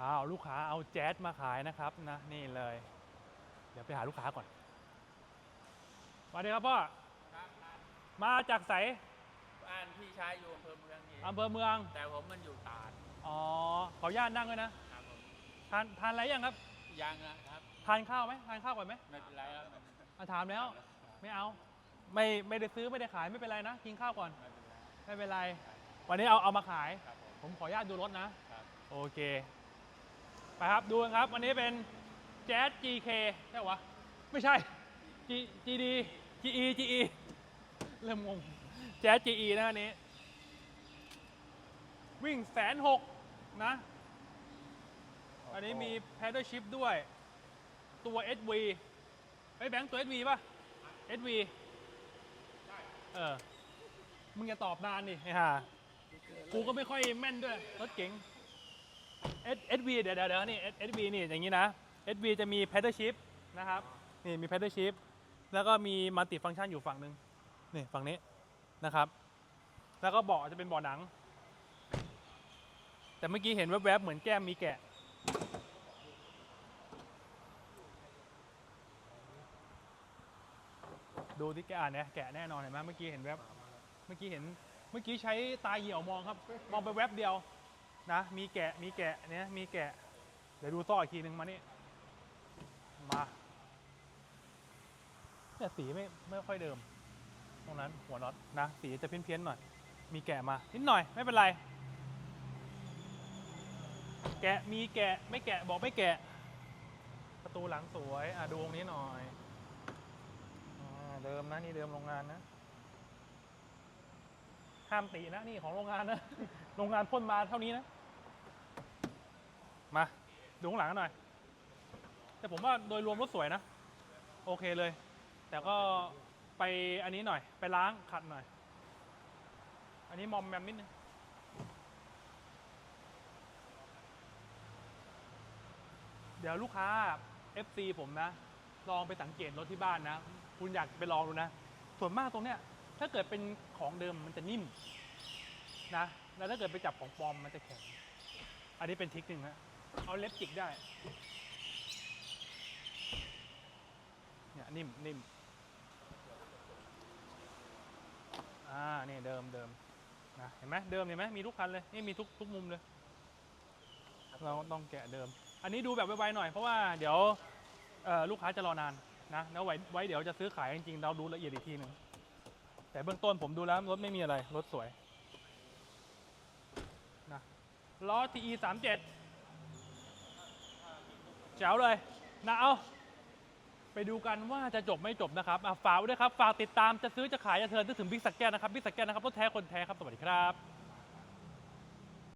อ้าวลูกค้าเอาแจ๊สมาขายนะครับนะนี่เลย เดี๋ยวไปหาลูกค้าก่อนสวัสดีครับพ่อครับครับมาจากไสบ้านพี่ชายอยู่อำเภอเมืองนี่อำเภอเมืองแต่ผมมันอยู่ตราดอ๋อขออนุญาตนั่งด้วยนะครับผมทานทานอะไรยังครับยังนะครับ ทานข้าวไหมทานข้าวก่อนไหมไม่เป็นไรครับไม่มาถามแล้ว ไม่เอา ไม่ไม่ได้ซื้อไม่ได้ขายไม่เป็นไรนะกินข้าวก่อนเป็นไร ไม่เป็นไร วันนี้เอาเอามาขาย ครับผมผมขออนุญาตดูรถนะ ครับ โอเค ไปครับดูกันครับ วันนี้เป็นแจ๊ส GK ใช่ปะวะไม่ใช่ G GD GE GE เริ่มงงแจ๊ส GE นะอันนี้ วิ่งแสนหกนะ อันนี้มี paddle shift ด้วย ตัว SV ไอ้แบงค์ตัว SV ป่ะ SV เออ มึงอย่าตอบนานดิไอ้ห่ากูก็ไม่ค่อยแม่นด้วย รถเก๋ง เดี๋ยวเดี๋ยวเดี๋ยวนี่ S SV นี่อย่างนี้นะ SV จะมี paddle shift นะครับนี่มี paddle shift แล้วก็มี multi function อยู่ฝั่งหนึ่งนี่ฝั่งนี้นะครับ แล้วก็เบาะจะเป็นเบาะหนัง แต่เมื่อกี้เห็นแวบๆเหมือนแก้มมีแกะดูที่แกะเนี่ยแกะแน่นอนเห็นไหมเมื่อกี้เห็นแวบเมื่อกี้เห็นเมื่อกี้ใช้ตาเหี่ยวมองครับ มองไปแวบเดียว นะมีแกะมีแกะเนี่ยมีแกะ เดี๋ยวดูต่ออีกทีหนึ่งมานี่มาแต่ยสีไม่ไม่ค่อยเดิม ตรงนั้นหัวน็อตนะสีจะเพี้ยนๆหน่อย มีแกะมานิดหน่อยไม่เป็นไร แกะมีแกะไม่แกะบอกไม่แกะ ประตูหลังสวยอะดูตรงนี้หน่อยอ่าเดิมนะนี่เดิมโรงงานนะ ห้ามตีนะนี่ของโรงงานนะ โรงงานพ่นมาเท่านี้นะ มาดูข้างหลังกันหน่อย แต่ผมว่าโดยรวมรถสวยนะ โอเคเลย แต่ก็ไปอันนี้หน่อย ไปล้างขัดหน่อย อันนี้มอมแมมนิดนึงเดี๋ยวลูกค้า FC ผมนะ ลองไปสังเกตรถที่บ้านนะ คุณอยากไปลองดูนะ ส่วนมากตรงเนี้ย ถ้าเกิดเป็นของเดิมมันจะนิ่มนะ แล้วถ้าเกิดไปจับของปลอมมันจะแข็ง อันนี้เป็นทริคหนึ่งนะเอาเล็บจิกได้ เนี่ยนิ่มนิ่มอ่านี่เดิมเดิมนะเห็นไหมเดิมเห็นไหมมีทุกคันเลย นี่มีทุกทุกมุมเลย เราต้องแกะเดิม อันนี้ดูแบบไวๆหน่อยเพราะว่าเดี๋ยวลูกค้าจะรอนานนะแล้วไว้ไว้เดี๋ยวจะซื้อขายจริงๆเราดูละเอียดอีกทีหนึ่ง แต่เบื้องต้นผมดูแล้วรถไม่มีอะไร รถสวยนะล้อ TE 3 7แจ๋วเลยนะเอาไปดูกันว่าจะจบไม่จบนะครับฝากไว้ด้วยครับ ฝากติดตามจะซื้อจะขายจะเทิร์นนึกถึงบิ๊กสักแก้วนะครับบิ๊กสักแก้วนะครับรถแท้คนแท้ครับ สวัสดีครับ